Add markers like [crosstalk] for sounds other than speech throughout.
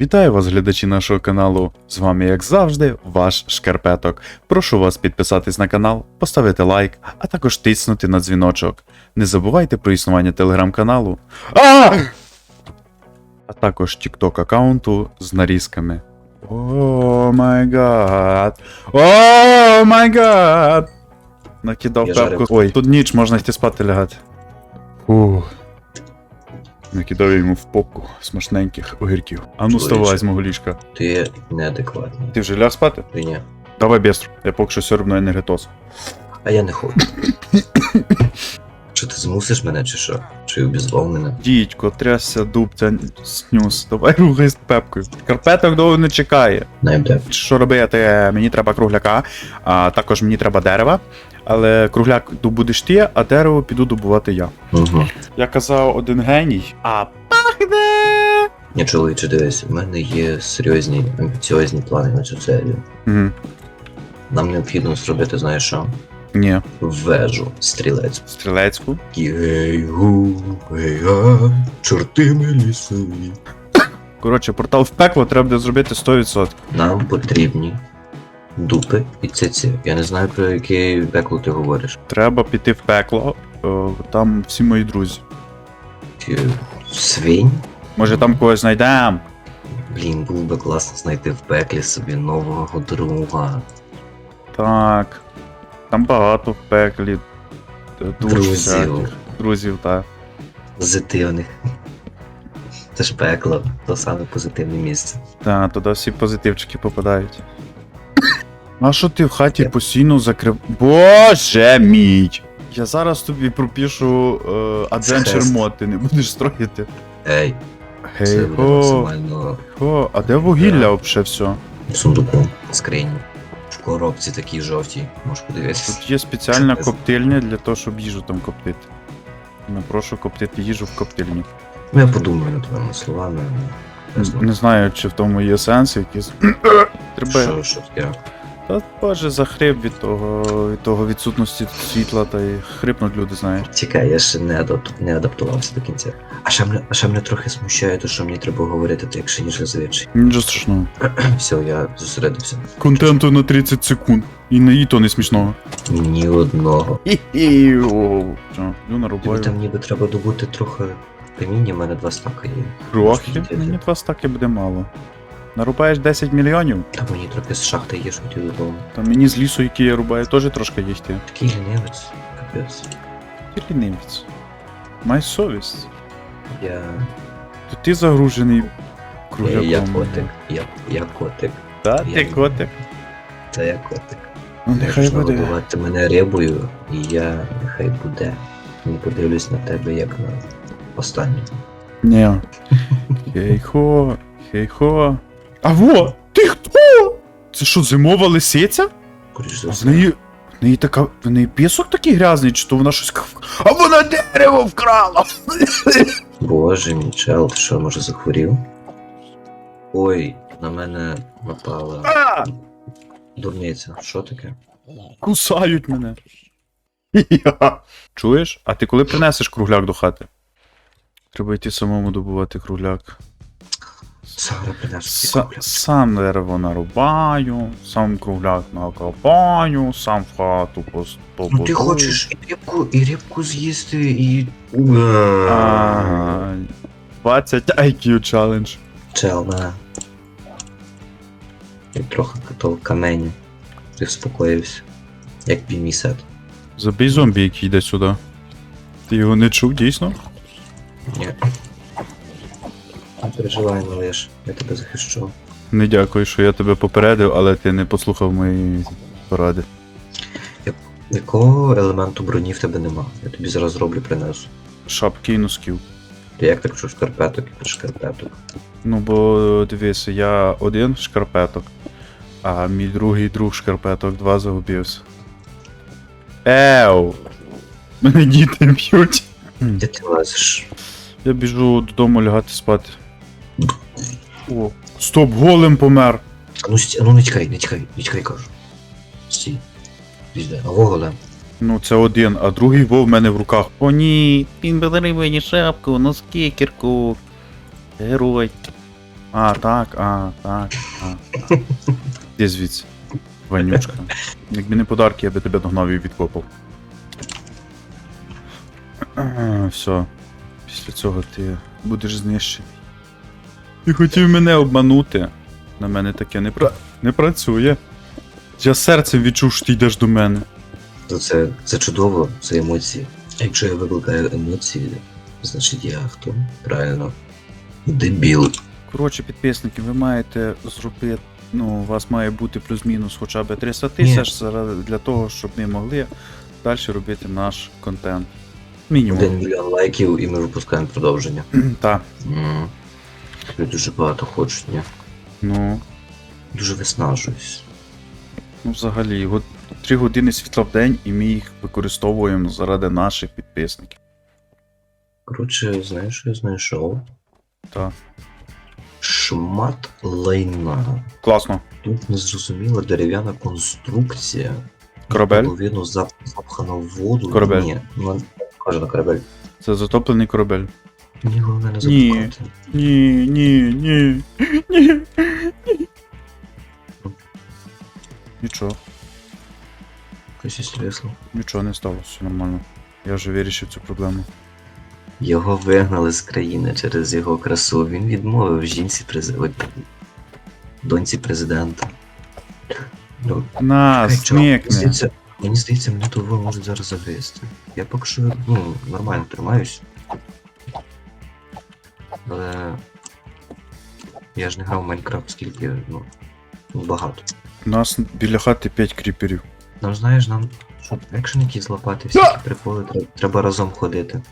Вітаю вас, глядачі нашого каналу. З вами, як завжди, ваш Шкарпеток. Прошу вас підписатись на канал, поставити лайк, а також тиснути на дзвіночок. Не забувайте про існування телеграм-каналу. А! а також TikTok аккаунту з нарізками. О май гад. О май гад. Накидав пепку. Ой, тут ніч, можна йти спати лягати. Ух. Накидав йому в попку смачненьких огірків. А ну вставай з мого ліжка. Ти неадекватний. Ти вже ляг спати? Ти ні. Давай бістро. Я поки що сьорбну енергетоз. А я не хочу. [coughs] Чи ти змусиш мене, чи що? Чи обізвав мене? Дідько, трясся, дубця, снюс. Давай рухай з пепкою. Карпеток довго не чекає. Найде. Що робити? Мені треба кругляка, а також мені треба дерева. Але кругляк добудеш ти, а дерево піду добувати я. Угу. Я казав один геній. А пахне! Ні, чоловіче, дивись, в мене є серйозні амбіціозні плани на цю серію. Угу. Нам необхідно зробити, знаєш що? Ні. Вежу стрілецьку. Стрілецьку. І гей гу, гей га, чорти ми лісові. Коротше, портал в пекло треба буде зробити 100%. Нам потрібні дупи і циці. Я не знаю, про яке пекло ти говориш. Треба піти в пекло. О, там всі мої друзі. Свинь? Може там когось знайдемо. Блін, було би класно знайти в пеклі собі нового друга. Так. Там багато в пеклі. е, Друзів. всяких. Друзів, так. Позитивних. Це ж пекло, то саме позитивне місце. Так, туди всі позитивчики попадають. А що ти в хаті постійно закрив. Боже мій! Я зараз тобі пропишу е, Adventure мод, ти не будеш строїти. Ей, це Гей буде хо, максимально хо, а де вугілля взагалі все? в сундуку, в скрині. В коробці такій жовтій, можеш подивитися. Тут є спеціальна Це- коптильня для того, щоб їжу там коптити. Не прошу коптити їжу в коптильні. Ну я подумаю над твоїми словами. Не знаю. Не знаю, чи в тому є сенс якийсь. Треба. Що, що таке? Та боже, захрип від того, від того відсутності світла, та й хрипнуть люди, знаєш. Чекай, я ще не, адап... не адаптувався до кінця. А ще мене, а ще мене трохи смущає, то що мені треба говорити так, якщо ніж зазвичай. Нічого страшного. [clears throat] Все, я зосередився. Контенту на 30 секунд. І не і то не смішного. Ні одного. На Тобі там ніби треба добути трохи каміння, в мене два стака є. Трохи? Мені два стаки буде мало. Нарубаєш 10 мільйонів, Та мені трохи з шахти є, що хотів додому. та мені з лісу, який я рубаю, теж трошки їсти. Такий лінивець, капець. Ти лінивець. Май совість. Я. То ти загружений кругляком. я котик. Я, я котик. Та, ти котик. Та я котик. Ну нехай Можеш буде. нагодувати мене рибою, і я нехай буде. Не подивлюсь на тебе як на останню. Ні. Хей-хо, хей-хо. А во! Ти хто? Це що, зимова лисиця? За в все. неї. В неї така. В неї пісок такий грязний, чи то вона щось. к- А вона дерево вкрала! Боже мій чел, ти що, може захворів? Ой, на мене напала А! дурниця. Що таке? Кусають мене. Чуєш? А ти коли принесеш кругляк до хати? Треба йти самому добувати кругляк. Сара Са- сам дерево нарубаю, сам кругляк накопаю, сам в хату пос- Ну ти хочеш і рибку, і рибку з'їсти, і. Ага. 20 IQ челендж. Чел, на. І трохи того каменю. Ти вспокоївся. Як півмісет. Забій зомбі, який йде сюди. Ти його не чув, дійсно? Ні. Не переживай, малиш, я тебе захищу. Не дякую, що я тебе попередив, але ти не послухав мої поради. Якого елементу броні в тебе нема? Я тобі зараз зроблю принесу. Шапки і носків. Ти як так що шкарпеток і шкарпеток? Ну бо дивися, я один шкарпеток, а мій другий друг шкарпеток два загубився. Еу! Мене діти б'ють. Де ти лазиш? Я біжу додому лягати спати. О, стоп, голем помер. Ну, сті... а ну не тікай, не тікай, не тікай, кажу. Стій. Пізде. А воголем. Ну, це один, а другий вов в мене в руках. О ні, він подарив мені шапку, носки, кірку. Герой. А, так, а, так, а. Де звідси? Ванючка. Якби не подарки, я би тебе догнав і відкопав. Все. Після цього ти будеш знищений. Ти хотів мене обманути. На мене таке не, пра... не працює. Я серцем відчув, що ти йдеш до мене. То це, це чудово, це емоції. А якщо я викликаю емоції, значить я хто? Правильно. Дебіл. Коротше, підписники, ви маєте зробити. Ну, у вас має бути плюс-мінус хоча б 300 тисяч для того, щоб ми могли далі робити наш контент. Мінімум. Один мільйон лайків і ми випускаємо продовження. Так. М. Я дуже багато хочуть, ні? Ну, Дуже виснажуюсь. ну взагалі, от 3 години світла в день, і ми їх використовуємо заради наших підписників. Коротше, знаєш, що я знайшов? Так. Шмат лайна. Класно. Тут незрозуміла дерев'яна конструкція. Корабель? Половину зап- запхана в воду. Корабель. Ні, ну, каже на корабель. Це затоплений корабель. Мені головне не Ні. Ні, ні, ні. Ні. Нічого, Щось весело. нічого не сталося, все нормально. Я вже вирішив цю проблему. Його вигнали з країни через його красу. Він відмовив жінці президента. Доньці президента. Ну, На, мені здається, мені здається, мене того можуть зараз загризти. Я поки що ну, нормально тримаюсь. Я ж не грав в Майнкрафт, скільки, ну, багато. У нас біля хати 5 кріперів. Нам знаєш, нам, щоб екшен якийсь злапати, всякі приколи, треба, треба разом ходити.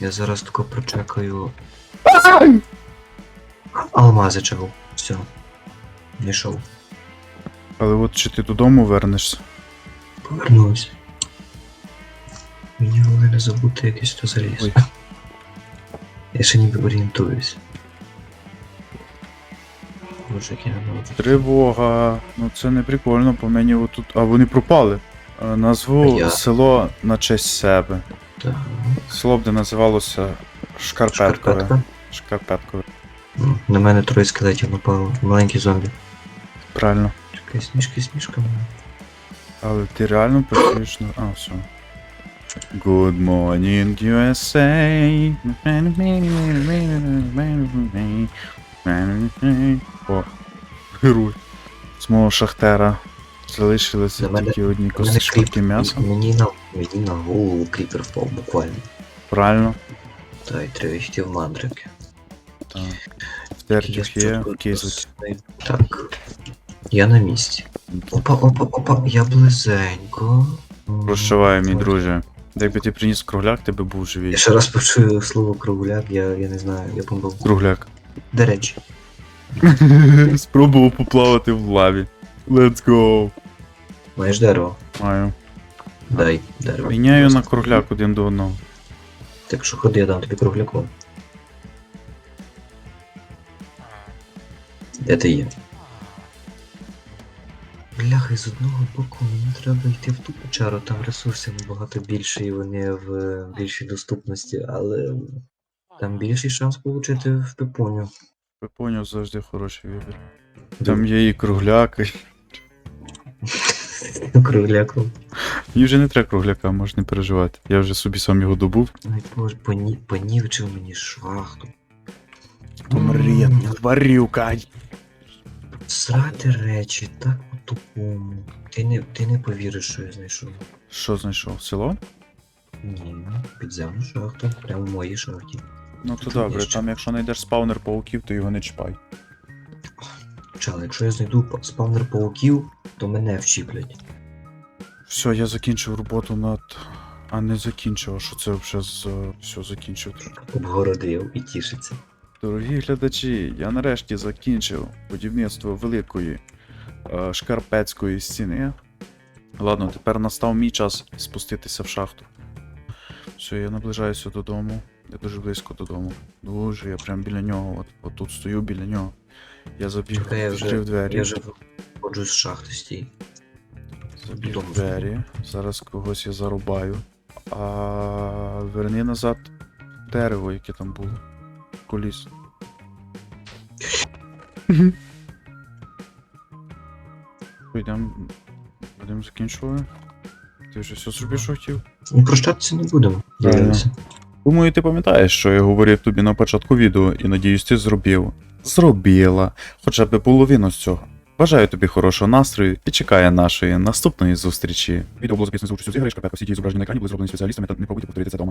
Я зараз тако прочекаю. Алмази чого. Все. Знайшов. Але от чи ти додому вернешся? Повернусь. Мені головне не забути якийсь то заліз. Ой. Я ще ніби орієнтуюсь. Боже, як я не можу. Тривога. Ну це не прикольно, по мені отут. А вони пропали. Е, Назву Я- село на честь себе. Так. Село б де називалося Шкарпеткове. Шкарпетка. Шкарпеткове. М, На мене троє скелетів напало. Маленький зомбі. Правильно. Чекай, сніжки, сніжка мене. Але ти реально працюєш на. А, все. Good morning, USA. О, герой. З мого шахтера залишилися мене- тільки одні косточки м'яса. Мені на, мені на голову кріпер впав буквально. Правильно? Та й треба йти в мандрики. Так. Втертіх є, кейзик. Так. Я на місці. Опа, опа, опа, я близенько. М, Прощавай, мій друже. Якби ти приніс кругляк, ти би був живий. Я ще раз почую слово кругляк, я, я не знаю, я помив. Кругляк. До речі, [laughs] Спробував поплавати в лаві. Let's go. маєш дерево? Маю. Дай дерево. Міняю на кругляк один до одного. Так що ходи, я дам тобі кругляку. Де ти є? Бляха, з одного боку мені треба йти в ту печеру, там ресурсів набагато більше і вони в більшій доступності, але там більший шанс отримати в пипоню. Я поняв, завжди хороший вибір. Там є і [laughs] кругляк. і- Кругляку. Мені вже не треба кругляка, можеш не переживати. Я вже собі сам його добув. Ай боже, понівчив мені швахту. Помри, тварюка. Срати речі, так по-тупому. Ти не, ти не повіриш, що я знайшов. Що знайшов? Село? Ні, підземну шахту, прямо в моїй шахті. Ну то добре, ще. там якщо знайдеш спаунер пауків, то його не чіпай. Чали, якщо я знайду па- спавнер пауків, то мене вчіплять. Все, я закінчив роботу над. А не закінчив, а що це вже з. Все, закінчив. Обгородив і тішиться. Дорогі глядачі, я нарешті закінчив будівництво великої е, шкарпетської стіни. Ладно, тепер настав мій час спуститися в шахту. Все, я наближаюся додому. Я дуже близько додому. Дуже, я прям біля нього. От, от тут стою біля нього. Я забіг, Чекай, я вже- двері. Я вже виходжу з шахти стій. Забіг додому в двері. Зараз когось я зарубаю. А верни назад дерево, яке там було. Ліз. Йдемо. Будемо закінчувати. Ти вже все зробив, що хотів? Ну, прощатися не будемо. Дивимося. Думаю, ти пам'ятаєш, що я говорив тобі на початку відео, і надіюсь, ти зробив. Зробила. Хоча б половину з цього. Бажаю тобі хорошого настрою і чекаю нашої наступної зустрічі. Відео було записано за участю з Ігоря Шкарпетка. Всі ті зображені на екрані були зроблені спеціалістами та не пробуйте повторити це дома.